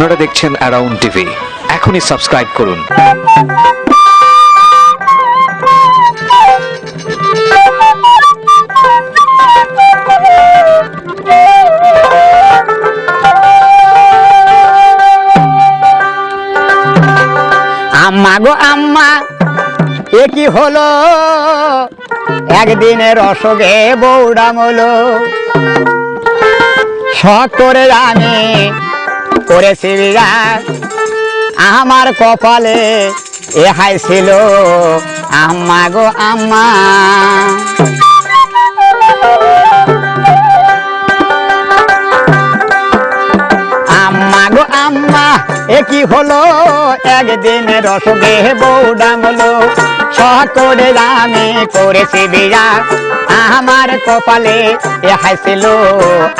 আপনারা দেখছেন around TV এখনই সাবস্ক্রাইব করুন। আম্মা গো আম্মা, এ কি হলো? একদিনের অসুখে বৌড়ামলো শখ করে আমি করেছি বিরাট আমার কপালে এ ছিল আম্মা গো আম্মা। আম্মা গো আম্মা, এ কি হলো? একদিনের অসুখে বৌডামলো সকলে আমি করেছি বিয়া আমার কপালে এ হাসিল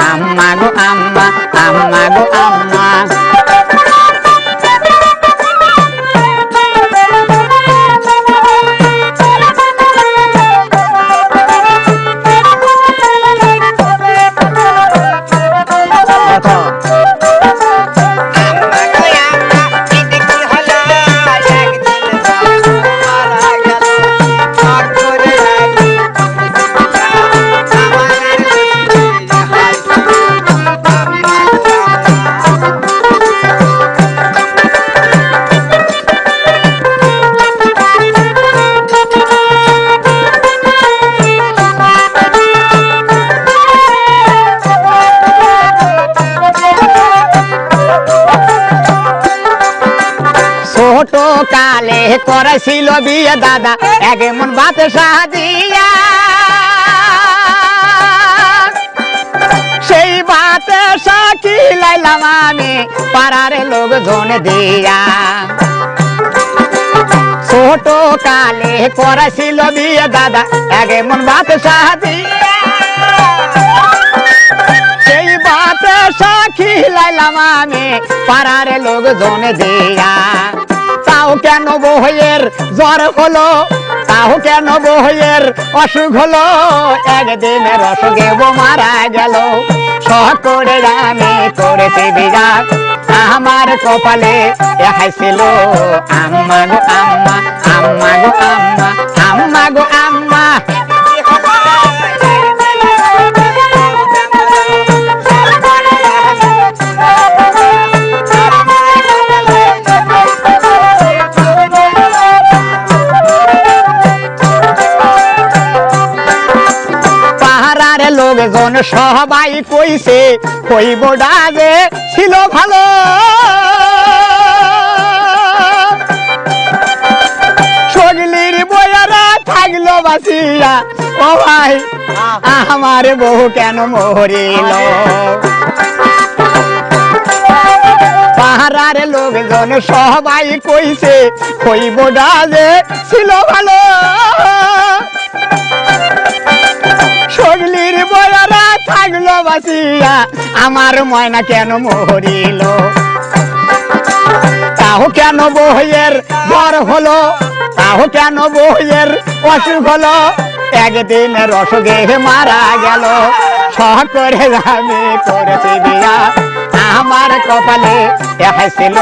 আম্মা গো আম্মা আম্মা গো আম্মা। ছোট কালে করেছিল বিয়ে দাদা, এক মন ভাত সাদিয়া সেই ভাতে সাকি লাইলাম আমি, পাড়ার লোকজন দিয়া। ছোট কালে করেছিল বিয়ে দাদা, এক মন ভাত সাদিয়া সেই বাতে সাক্ষী লাইলাম আমি, পাড়ার লোকজন দিয়া। তাও কেন বহের জ্বর হলো? তাও কেন বহের অসুখ হলো? একদিন ও মারা গেল। সকরে আমি করেছি বিরাট আমার কপালে দেখাইছিল আম্মা গো আম্মা। লোকজন সবাই কইছে, কইব ডাগে ছিল ভালো। সগলির বয়ারা থাকল বাসিয়া ও ভাই আমার বউ কেন মরিল? পাহাড়ার লোকজন সবাই কইছে, কইব ডাগে ছিল ভালো। সগলির বয়ারা থাকল বাসিয়া, আমার ময়না কেন মরিল? তাও কেন বইয়ের জ্বর হলো? তাও কেন বইয়ের অসুখ হলো? একদিনের অসুখে মারা গেল। সকরে আমি করেছি বিয়া আমার কপালে দেখাইছিল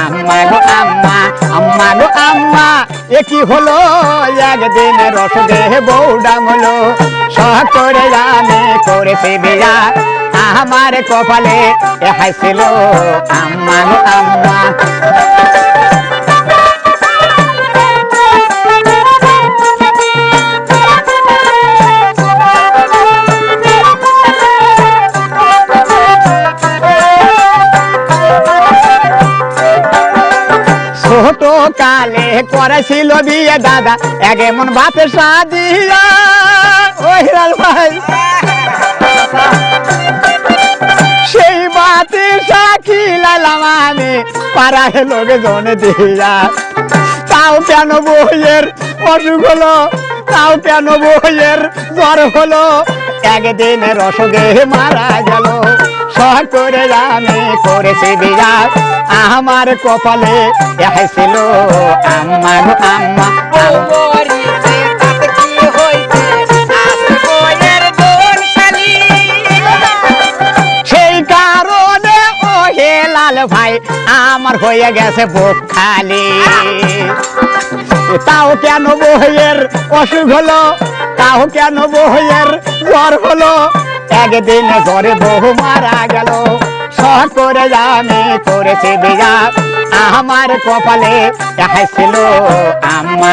আম্মা গো আম্মা আম্মা গো আম্মা, এ কি হলো? একদিনের অসুখে বৌডামলো সকরে আমি করেছি বিয়া। আমার কপালে দেখাইছিল আম্মা আম্মা। ছোট কালে করেছিল বিয়ে দাদা। এক এমন বাপের লাল ভাই। সেই বাতে সাক্ষী লালাম আমি পাড়ায় লোকজন দিয়া। তাও কেন বইয়ের অসুখ হলো? তাও কেন বইয়ের জ্বর হলো। একদিন রসগে মারা গেল। শখ করে আমি করেছি বিরাট। আমার কপালে আম্মা আম্মা। লাল ভাই, আমার হয়ে গেছে বুক খালি। তাও কেন বইয়ের অসুখ হলো? তাও কেন বইয়ের জ্বর হলো? একদিন জ্বরে বহু মারা গেল। শখ করে আমি করেছি বিঘা আমার কপালে দেখাইছিল আম্মা